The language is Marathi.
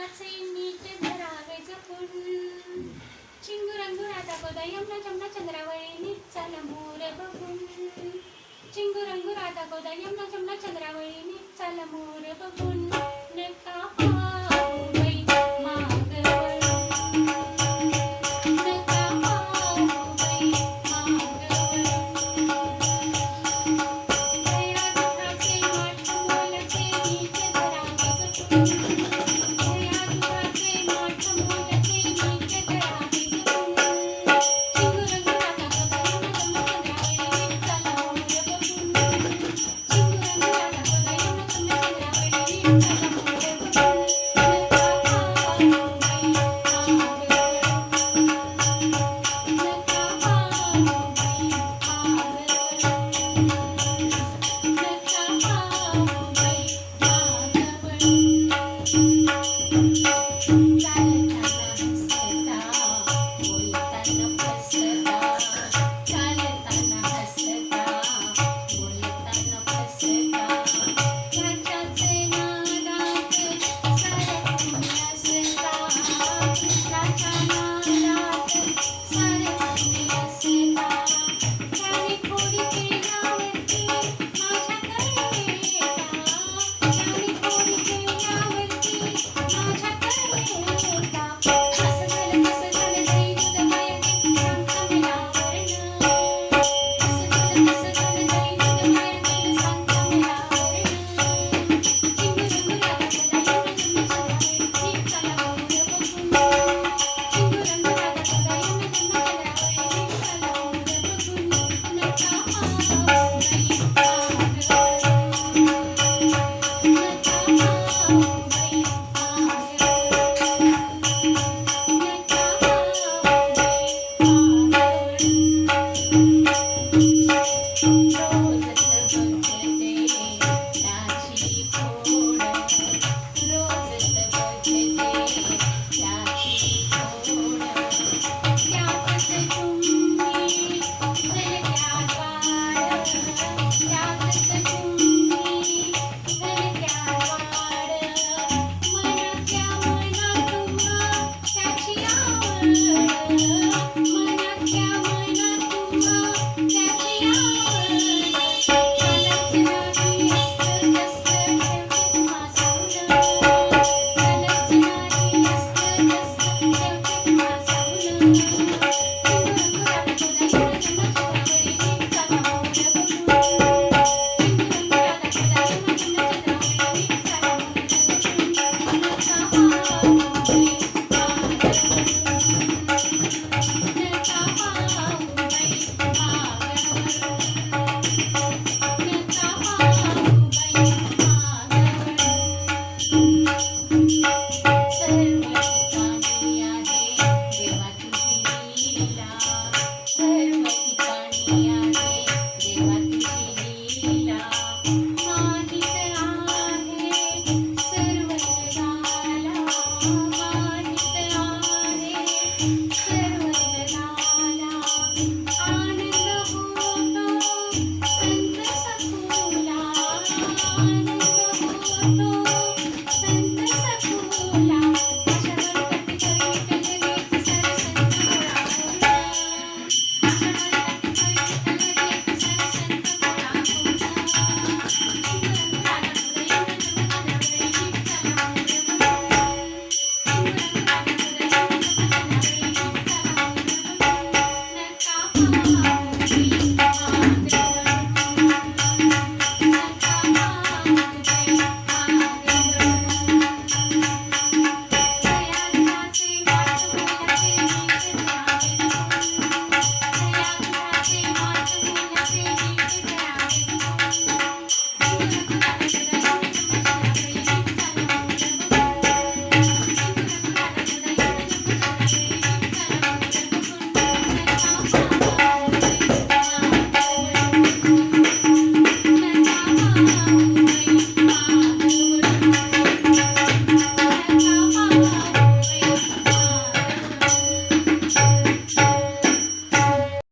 फुलाचे नीट चिंगुरंगुराचा गोदा यमुना जमुना चंद्रावळी बघून. चिंगुरंगुराचा गोदा यमुना जमुना चंद्रावळी Shashamana